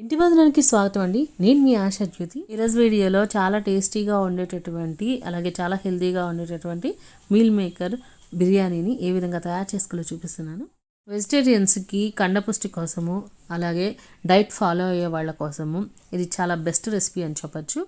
ఇంటి భోజనానికి స్వాగతం అండి. నేను మీ ఆశా జ్యోతి. ఈరోజు వీడియోలో చాలా టేస్టీగా ఉండేటటువంటి అలాగే చాలా హెల్తీగా ఉండేటటువంటి మీల్ మేకర్ బిర్యానీని ఏ విధంగా తయారు చేసుకోలో చూపిస్తున్నాను. వెజిటేరియన్స్కి కండపుష్టి కోసము అలాగే డైట్ ఫాలో అయ్యే వాళ్ళ కోసము ఇది చాలా బెస్ట్ రెసిపీ అని చెప్పొచ్చు.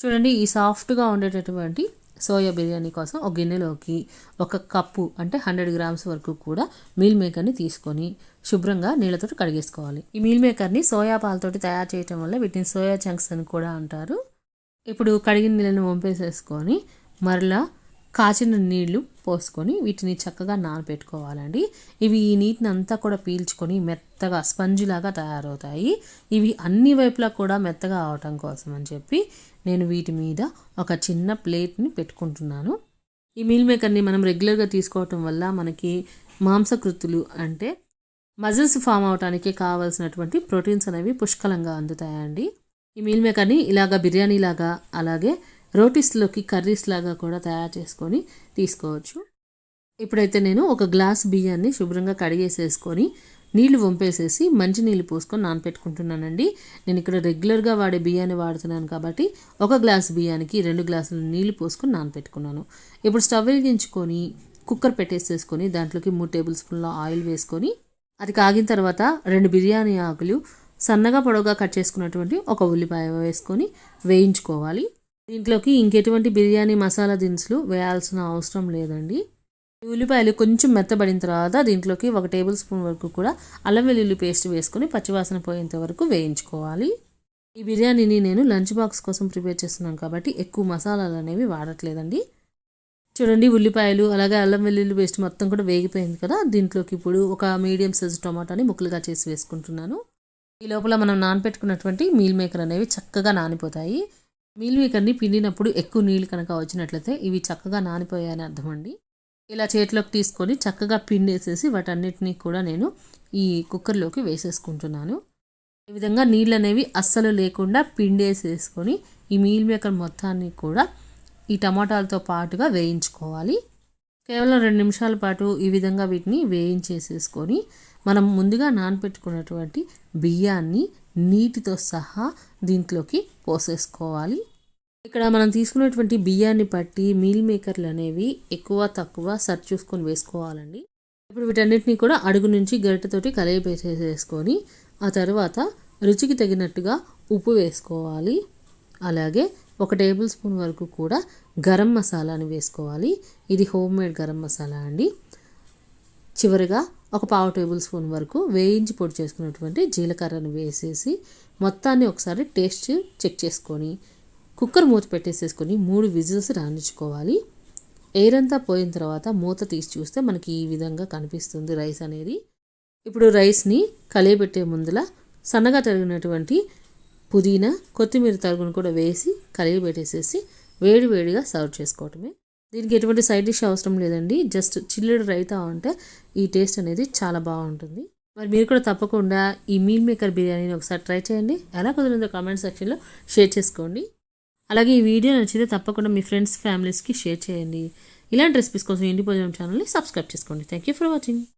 చూడండి ఈ సాఫ్ట్గా ఉండేటటువంటి సోయా బిర్యానీ కోసం ఒక గిన్నెలోకి ఒక కప్పు అంటే హండ్రెడ్ గ్రామ్స్ వరకు కూడా మీల్ మేకర్ని తీసుకొని శుభ్రంగా నీళ్ళతో కడిగేసుకోవాలి. ఈ మీల్ మేకర్ని సోయా పాలతోటి తయారు చేయటం వల్ల వీటిని సోయా చంక్స్ అని కూడా అంటారు. ఇప్పుడు కడిగిన నీళ్ళని వంపేసేసుకొని మరలా కాచిన నీళ్ళు పోసుకొని వీటిని చక్కగా నానబెట్టుకోవాలండి. ఇవి ఈ నీటిని అంతా కూడా పీల్చుకొని మెత్తగా స్పంజిలాగా తయారవుతాయి. ఇవి అన్ని వైపులా కూడా మెత్తగా అవటం కోసం అని చెప్పి నేను వీటి మీద ఒక చిన్న ప్లేట్ని పెట్టుకుంటున్నాను. ఈ మీల్ మేకర్ని మనం రెగ్యులర్గా తీసుకోవటం వల్ల మనకి మాంసకృతులు అంటే మజిల్స్ ఫామ్ అవడానికి కావాల్సినటువంటి ప్రోటీన్స్ అనేవి పుష్కలంగా అందుతాయండి. ఈ మీల్ మేకర్ని ఇలాగ బిర్యానీ లాగా అలాగే రోటీస్లోకి కర్రీస్ లాగా కూడా తయారు చేసుకొని తీసుకోవచ్చు. ఇప్పుడైతే నేను ఒక గ్లాస్ బియ్యాన్ని శుభ్రంగా కడిగేసేసుకొని నీళ్ళు వంపేసేసి మంచి నీళ్ళు పోసుకొని నానపెట్టుకుంటున్నానండి. నేను ఇక్కడ రెగ్యులర్గా వాడే బియ్యాన్ని వాడుతున్నాను కాబట్టి ఒక గ్లాస్ బియ్యానికి రెండు గ్లాసులు నీళ్ళు పోసుకొని నానపెట్టుకున్నాను. ఇప్పుడు స్టవ్ వెలిగించుకొని కుక్కర్ పెట్టేసేసుకొని దాంట్లోకి మూడు టేబుల్ స్పూన్ల ఆయిల్ వేసుకొని అది కాగిన తర్వాత రెండు బిర్యానీ ఆకులు సన్నగా పొడవుగా కట్ చేసుకున్నటువంటి ఒక ఉల్లిపాయ వేసుకొని వేయించుకోవాలి. దీంట్లోకి ఇంకెటువంటి బిర్యానీ మసాలా దినుసులు వేయాల్సిన అవసరం లేదండి. ఉల్లిపాయలు కొంచెం మెత్తబడిన తర్వాత దీంట్లోకి ఒక టేబుల్ స్పూన్ వరకు కూడా అల్లం వెల్లుల్లి పేస్ట్ వేసుకొని పచ్చివాసన పోయేంత వరకు వేయించుకోవాలి. ఈ బిర్యానీని నేను లంచ్ బాక్స్ కోసం ప్రిపేర్ చేస్తున్నాను కాబట్టి ఎక్కువ మసాలాలు అనేవి వాడట్లేదండి. చూడండి ఉల్లిపాయలు అలాగే అల్లం వెల్లుల్లి పేస్ట్ మొత్తం కూడా వేగిపోయింది కదా. దీంట్లోకి ఇప్పుడు ఒక మీడియం సైజ్ టొమాటోని ముక్కలుగా చేసి వేసుకుంటున్నాను. ఈ లోపల మనం నానపెట్టుకున్నటువంటి మీల్ మేకర్ అనేవి చక్కగా నానిపోతాయి. మీల్ మేకర్ని పిండినప్పుడు ఎక్కువ నీళ్ళు కనుక వచ్చినట్లయితే ఇవి చక్కగా నానిపోయాయని అర్థం అండి. ఇలా చేతిలోకి తీసుకొని చక్కగా పిండేసేసి వాటన్నిటినీ కూడా నేను ఈ కుక్కర్లోకి వేసేసుకుంటున్నాను. ఈ విధంగా నీళ్ళు అనేవి అస్సలు లేకుండా పిండేసేసుకొని ఈ మీల్ మేకర్ మొత్తాన్ని కూడా ఈ టమాటాలతో పాటుగా వేయించుకోవాలి. కేవలం రెండు నిమిషాల పాటు ఈ విధంగా వీటిని వేయించేసేసుకొని మనం ముందుగా నానపెట్టుకున్నటువంటి బియ్యాన్ని నీటితో సహా దీంట్లోకి పోసేసుకోవాలి. ఇక్కడ మనం తీసుకున్నటువంటి బియ్యాన్ని బట్టి మీల్ మేకర్లు అనేవి ఎక్కువ తక్కువ సర్చ్ చూసుకొని వేసుకోవాలండి. ఇప్పుడు వీటన్నిటిని కూడా అడుగు నుంచి గరిటెతోటి కలయిపేసేసుకొని ఆ తర్వాత రుచికి తగినట్టుగా ఉప్పు వేసుకోవాలి. అలాగే ఒక టేబుల్ స్పూన్ వరకు కూడా గరం మసాలాని వేసుకోవాలి. ఇది హోమ్ మేడ్ గరం మసాలా అండి. చివరిగా ఒక పావు టేబుల్ స్పూన్ వరకు వేయించి పొడి చేసుకున్నటువంటి జీలకర్రను వేసేసి మొత్తాన్ని ఒకసారి టేస్ట్ చెక్ చేసుకొని కుక్కర్ మూత పెట్టేసేసుకొని మూడు విజిల్స్ రాణించుకోవాలి. ఎయిర్ అంతా పోయిన తర్వాత మూత తీసి చూస్తే మనకి ఈ విధంగా కనిపిస్తుంది రైస్ అనేది. ఇప్పుడు రైస్ని కలియబెట్టే ముందుల సన్నగా తరిగినటువంటి పుదీనా కొత్తిమీర తరుగును కూడా వేసి కలియబెట్టేసేసి వేడి వేడిగా సర్వ్ చేసుకోవటమే. దీనికి ఎటువంటి సైడ్ డిష్ అవసరం లేదండి. జస్ట్ చిల్లుడు రైతా ఉంటే ఈ టేస్ట్ అనేది చాలా బాగుంటుంది. మరి మీరు కూడా తప్పకుండా ఈ మీల్ మేకర్ బిర్యానీని ఒకసారి ట్రై చేయండి. ఎలా కుదిరిందో కామెంట్ సెక్షన్లో షేర్ చేసుకోండి. అలాగే ఈ వీడియో నచ్చితే తప్పకుండా మీ ఫ్రెండ్స్ ఫ్యామిలీస్కి షేర్ చేయండి. ఇలాంటి రెసిపీస్ కోసం ఇండి భోజనం ఛానల్ని సబ్స్క్రైబ్ చేసుకోండి. Thank you for watching